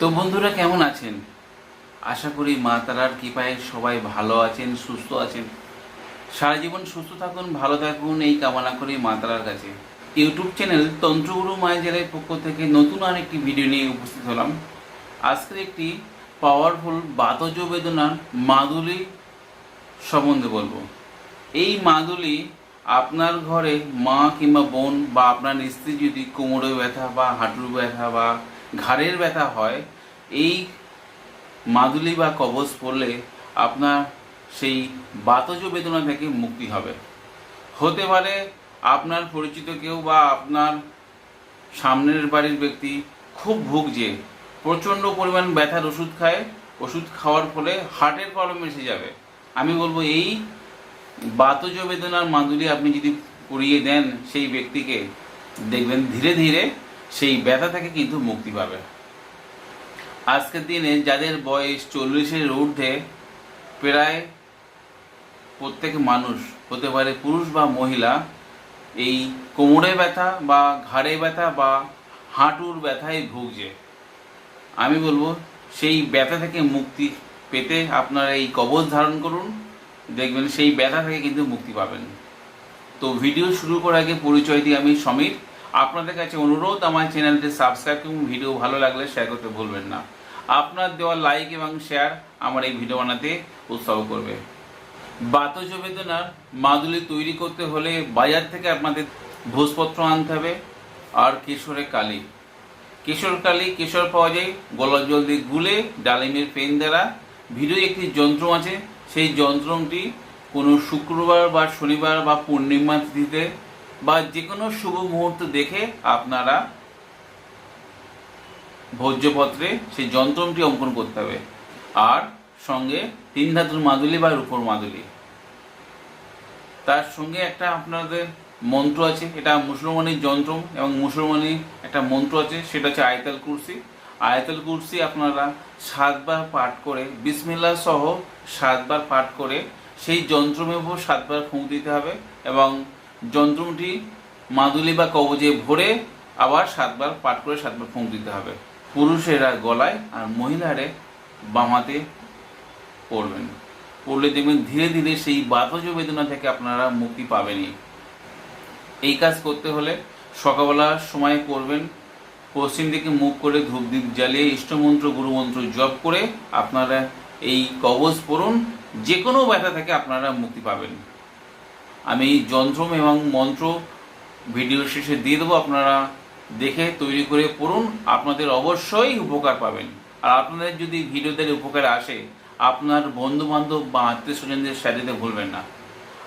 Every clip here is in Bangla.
তো বন্ধুরা, কেমন আছেন? আশা করি মা তারার কৃপায় সবাই ভালো আছেন, সুস্থ আছেন। সারা জীবন সুস্থ থাকুন, ভালো থাকুন, এই কামনা করি মা তারার কাছে। ইউটিউব চ্যানেল তন্ত্রগুরু মায়ের পক্ষ থেকে নতুন আরেকটি ভিডিও নিয়ে উপস্থিত হলাম। আজকের একটি পাওয়ারফুল বাতজ বেদনার মাদুলি সম্বন্ধে বলব। এই মাদুলি আপনার ঘরে মা কিংবা বোন বা আপনার স্ত্রী যদি কোমরে ব্যথা বা হাঁটুর ব্যথা বা ঘাড়ের ব্যথা হয়, এই মাদুলি বা কবচ পড়লে আপনার সেই বাতজ বেদনা থেকে মুক্তি হবে। হতে পারে আপনার পরিচিত কেউ বা আপনার সামনের বাড়ির ব্যক্তি খুব ভুগছে, প্রচণ্ড পরিমাণ ব্যথার ওষুধ খায়, ওষুধ খাওয়ার ফলে হার্টের প্রবলেম এসে যাবে। আমি বলব এই বাতজ বেদনার মাদুলি আপনি যদি পরিয়ে দেন সেই ব্যক্তিকে, দেখবেন ধীরে ধীরে সেই ব্যথা থেকে কিন্তু মুক্তি পাবে। আজকের দিনে যাদের বয়স চল্লিশের ঊর্ধ্বে, প্রায় প্রত্যেক মানুষ, হতে পারে পুরুষ বা মহিলা, এই কোমরে ব্যথা বা ঘাড়ে ব্যথা বা হাঁটুর ব্যথায় ভুগছে। আমি বলব, সেই ব্যথা থেকে মুক্তি পেতে আপনারা এই কবচ ধারণ করুন, দেখবেন সেই ব্যথা থেকে কিন্তু মুক্তি পাবেন। তো ভিডিও শুরু করার আগে পরিচয় দিই আমি সমীর। আপনাদের কাছে অনুরোধ, আমার চ্যানেলটি সাবস্ক্রাইব এবং ভিডিও ভালো লাগলে শেয়ার করতে ভুলবেন না। আপনার দেওয়া লাইক এবং শেয়ার আমার এই ভিডিও বানাতে উৎসাহ করবে। বাতজ বেদনার মাদুলি তৈরি করতে হলে বাজার থেকে আপনাদের ভোজপত্র আনতে হবে, আর কেশরে কালি। কেশর কালি, কেশর পাওয়া যায়, গলার জল দিয়ে গুলে ডালিমের পেন দ্বারা। ভিডিও একটি যন্ত্র আছে, সেই যন্ত্রটি কোনো শুক্রবার বা শনিবার বা পূর্ণিমা তিথিতে বা যে কোনো শুভ মুহূর্ত দেখে আপনারা ভোজ্যপত্রে সেই যন্ত্রটি অঙ্কন করতে হবে। আর সঙ্গে তিন ধাতুর মাদুলি বা রূপর মাদুলি। তার সঙ্গে একটা আপনাদের মন্ত্র আছে, এটা মুসলমানের যন্ত্র এবং মুসলমানি একটা মন্ত্র আছে, সেটা হচ্ছে আয়তাল কুরসি। আয়তাল কুরসি আপনারা সাতবার পাঠ করে বিসমিল্লা সহ সাতবার পাঠ করে, সেই যন্ত্রমের উপর সাতবার ফুঁক দিতে হবে এবং যন্ত্রটি মাদুলি বা কবজে ভরে আবার সাতবার পাঠ করে সাতবার ফুঁক দিতে হবে। পুরুষেরা গলায় আর মহিলারে বামাতে পড়বেন। পড়লে দেখবেন ধীরে ধীরে সেই বাতজ বেদনা থেকে আপনারা মুক্তি পাবেনই। এই কাজ করতে হলে সকালবেলার সময় করবেন। পশ্চিম দিকে মুখ করে ধূপদীপ জ্বালিয়ে ইষ্টমন্ত্র, গুরুমন্ত্র জপ করে আপনারা এই কবজ পড়ুন। যে কোনো ব্যথা থেকে আপনারা মুক্তি পাবেন। আমি এই যন্ত্র এবং মন্ত্র ভিডিও শেষে দিয়ে দেবো। আপনারা দেখে তৈরি করে পড়ুন। আপনাদের অবশ্যই উপকার পাবেন। আর আপনাদের যদি ভিডিওদের উপকার আসে, আপনার বন্ধু বান্ধব বা আত্মীয় স্বজনদের সাথে ভুলবেন না।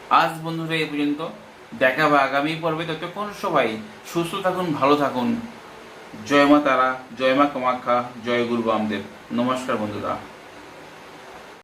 আজ বন্ধুরা, এ পর্যন্ত। দেখা হবে আগামী পর্বে। ততক্ষণ সবাই সুস্থ থাকুন, ভালো থাকুন। জয় মা তারা, জয় মা কামাখ্যা, জয় গুরু বামদেব। নমস্কার বন্ধুরা।